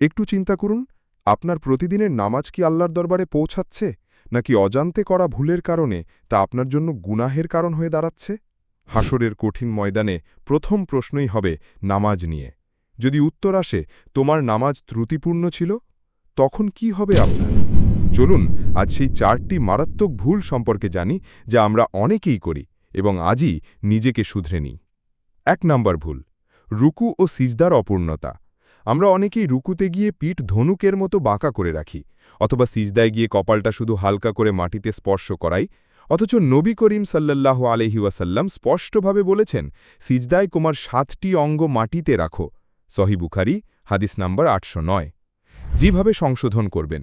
একটু চিন্তা করুন, আপনার প্রতিদিনের নামাজ কি আল্লাহর দরবারে পৌঁছাচ্ছে, নাকি অজান্তে করা ভুলের কারণে তা আপনার জন্য গুনাহের কারণ হয়ে দাঁড়াচ্ছে? হাসরের কঠিন ময়দানে প্রথম প্রশ্নই হবে নামাজ নিয়ে। যদি উত্তর আসে, তোমার নামাজ ত্রুটিপূর্ণ ছিল? তখন কি হবে আপনার? চলুন, আজ সেই চারটি মারাত্মক ভুল সম্পর্কে জানি, যা আমরা অনেকেই করি এবং আজই নিজেকে শুধরে নিই। এক নম্বর ভুল, রুকু ও সিজদার অপূর্ণতা। আমরা অনেকেই রুকুতে গিয়ে পিঠ ধনুকের মতো বাঁকা করে রাখি, অথবা সিজদায় গিয়ে কপালটা শুধু হালকা করে মাটিতে স্পর্শ করাই, অথচ নবী করিম সাল্লাল্লাহু আলহি ওয়াসাল্লাম স্পষ্টভাবে বলেছেন, সিজদায় কুমার সাতটি অঙ্গ মাটিতে রাখো। সহি বুখারি, হাদিস নাম্বার আটশো নয়। যেভাবে সংশোধন করবেন,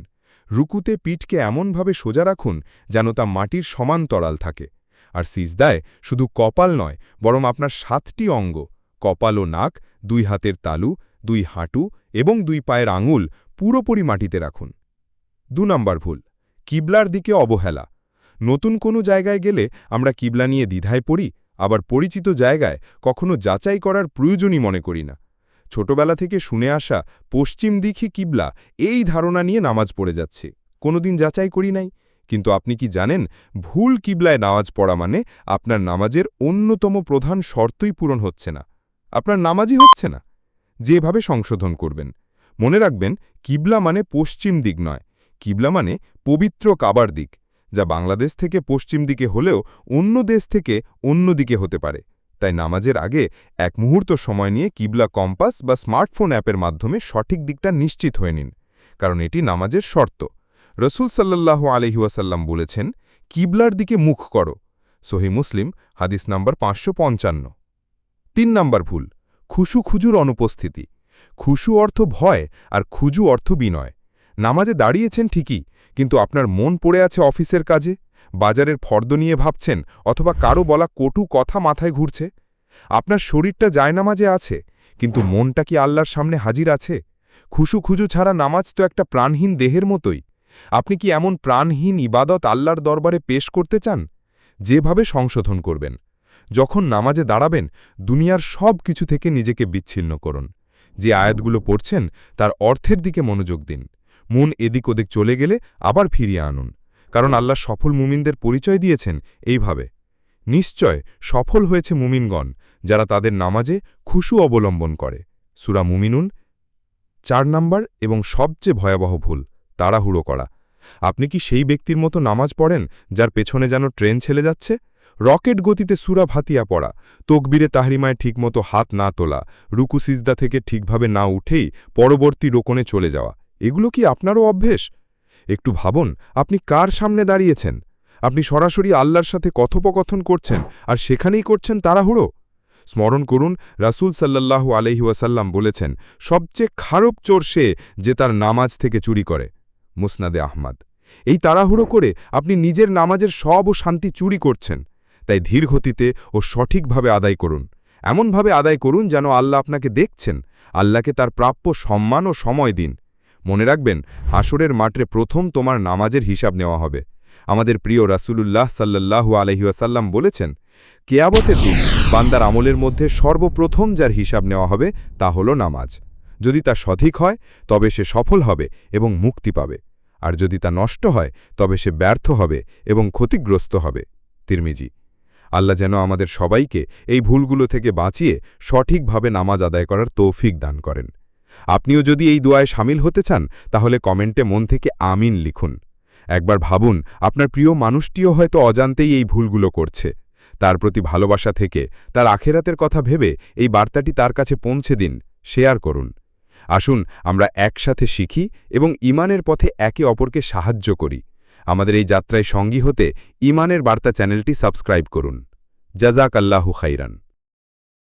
রুকুতে পিঠকে এমনভাবে সোজা রাখুন যেন তা মাটির সমান্তরাল থাকে, আর সিজদায় শুধু কপাল নয়, বরং আপনার সাতটি অঙ্গ, কপাল ও নাক, দুই হাতের তালু দুই হাঁটু এবং দুই পায়ের আঙুল পুরোপুরি মাটিতে রাখুন। দু নম্বর ভুল, কিবলার দিকে অবহেলা। নতুন কোনো জায়গায় গেলে আমরা কিবলা নিয়ে দ্বিধায় পড়ি, আবার পরিচিত জায়গায় কখনো যাচাই করার প্রয়োজনই মনে করি না। ছোটবেলা থেকে শুনে আসা পশ্চিম দিকে কিবলা এই ধারণা নিয়ে নামাজ পড়ে যাচ্ছে। কোনোদিন যাচাই করি নাই। কিন্তু আপনি কি জানেন, ভুল কিবলায় নামাজ পড়া মানে আপনার নামাজের অন্যতম প্রধান শর্তই পূরণ হচ্ছে না। আপনার নামাজই হচ্ছে না। যেভাবে সংশোধন করবেন। মনে রাখবেন, কিবলা মানে পশ্চিম দিক নয়। কিবলা মানে পবিত্র কাবার দিক, যা বাংলাদেশ থেকে পশ্চিম দিকে হলেও অন্য দেশ থেকে অন্য দিকে হতে পারে। তাই নামাজের আগে এক মুহূর্ত সময় নিয়ে কিবলা কম্পাস বা স্মার্টফোন অ্যাপের মাধ্যমে সঠিক দিকটা নিশ্চিত হয়ে নিন, কারণ এটি নামাজের শর্ত। রসুল সাল্লাহ আলহিউসাল্লাম বলেছেন, কিবলার দিকে মুখ করো। সহি মুসলিম, হাদিস নাম্বার পাঁচশো পঞ্চান্ন। তিন নম্বর ভুল খুশু খুজুর অনুপস্থিতি। খুশু অর্থ ভয় আর খুজু অর্থ বিনয়। নামাজে দাঁড়িয়েছেন ঠিকই, কিন্তু আপনার মন পড়ে আছে অফিসের কাজে? বাজারের ফর্দ নিয়ে ভাবছেন অথবা কারও বলা কটু কথা মাথায় ঘুরছে? আপনার শরীরটা জায়নামাজে আছে, কিন্তু মনটা কি আল্লাহর সামনে হাজির আছে? খুশু খুজু ছাড়া নামাজ তো একটা প্রাণহীন দেহের মতোই। আপনি কি এমন প্রাণহীন ইবাদত আল্লাহর দরবারে পেশ করতে চান? যেভাবে সংশোধন করবেন। যখন নামাজে দাঁড়াবেন, দুনিয়ার সব কিছু থেকে নিজেকে বিচ্ছিন্ন করুন। যে আয়াতগুলো পড়ছেন, তার অর্থের দিকে মনোযোগ দিন। মন এদিক ওদিক চলে গেলে আবার ফিরিয়ে আনুন। কারণ আল্লাহ সফল মুমিনদের পরিচয় দিয়েছেন এইভাবে। নিশ্চয় সফল হয়েছে মুমিনগণ, যারা তাদের নামাজে খুশু অবলম্বন করে। সুরা মুমিনুন, চার নাম্বার এবং সবচেয়ে ভয়াবহ ভুল, তাড়াহুড়ো করা। আপনি কি সেই ব্যক্তির মতো নামাজ পড়েন, যার পেছনে যেন ট্রেন ছেলে যাচ্ছে? রকেট গতিতে সুরা ভাতিয়া পড়া, তকবিরে তাহরিমায় ঠিকমতো হাত না তোলা, রুকু সিজদা থেকে ঠিকভাবে না উঠেই পরবর্তী রোকনে চলে যাওয়া, এগুলো কি আপনারও অভ্যেস? একটু ভাবুন, আপনি কার সামনে দাঁড়িয়েছেন? আপনি সরাসরি আল্লাহর সাথে কথোপকথন করছেন আর সেখানেই করছেন তাড়াহুড়ো? স্মরণ করুন, রাসুল সাল্লাল্লাহু আলহিউসাল্লাম বলেছেন, সবচেয়ে খারাপ চোর সে যে তার নামাজ থেকে চুরি করে, মুসনাদে আহমাদ। এই তাড়াহুড়ো করে আপনি নিজের নামাজের সব ও শান্তি চুরি করছেন। তাই ধীরগতিতে ও সঠিকভাবে আদায় করুন। এমনভাবে আদায় করুন যেন আল্লাহ আপনাকে দেখছেন, আল্লাহকে তার প্রাপ্য সম্মান ও সময় দিন। মনে রাখবেন হাসরের মাঠে প্রথম তোমার নামাজের হিসাব নেওয়া হবে। আমাদের প্রিয় রাসুলুল্লাহ সাল্লাহু আলহিউসাল্লাম বলেছেন কেয়াবতের দিন বান্দার আমলের মধ্যে সর্বপ্রথম যার হিসাব নেওয়া হবে তা হল নামাজ। যদি তা সঠিক হয়, তবে সে সফল হবে এবং মুক্তি পাবে। আর যদি তা নষ্ট হয়, তবে সে ব্যর্থ হবে এবং ক্ষতিগ্রস্ত হবে। তিরমিজি আল্লাহ যেন আমাদের সবাইকে এই ভুলগুলো থেকে বাঁচিয়ে সঠিকভাবে নামাজ আদায় করার তৌফিক দান করেন। আপনিও যদি এই দোয়ায় সামিল হতে চান, তাহলে কমেন্টে মন থেকে আমিন লিখুন। একবার ভাবুন, আপনার প্রিয় মানুষটিও হয়তো অজান্তেই এই ভুলগুলো করছে। তার প্রতি ভালোবাসা থেকে, তার আখেরাতের কথা ভেবে এই বার্তাটি তার কাছে পৌঁছে দিন, শেয়ার করুন। আসুন, আমরা একসাথে শিখি এবং ইমানের পথে একে অপরকে সাহায্য করি। আমাদের এই যাত্রায় সঙ্গী হতে ইমানের বার্তা চ্যানেলটি সাবস্ক্রাইব করুন। জাজাক আল্লাহু খাইরান